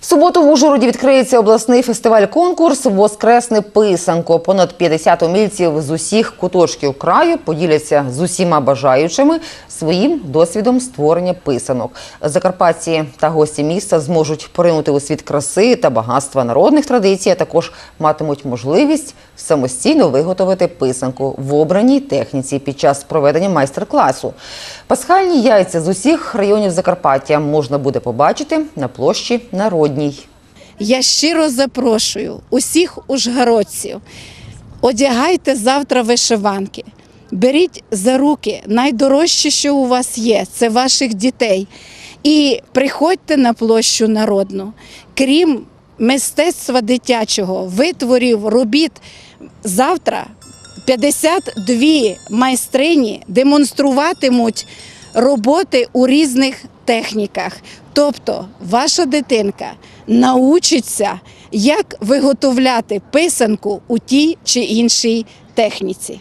В суботу в Ужгороді відкриється обласний фестиваль-конкурс Воскресне писанко. Понад 50 умільців з усіх куточків краю поділяться з усіма бажаючими своїм досвідом створення писанок. Закарпатці та гості міста зможуть поринути у світ краси та багатства народних традицій, а також матимуть можливість самостійно виготовити писанку в обраній техніці під час проведення майстер-класу. Пасхальні яйця з усіх районів Закарпаття можна буде побачити на площі Народній. Я щиро запрошую усіх ужгородців. Одягайте завтра вишиванки. Беріть за руки найдорожче, що у вас є, це ваших дітей. І приходьте на площу народну. Крім мистецтва дитячого, витворів, робіт, завтра 52 майстрині демонструватимуть роботи у різних техніках. Тобто ваша дитинка научиться, як виготовляти писанку у тій чи іншій техніці.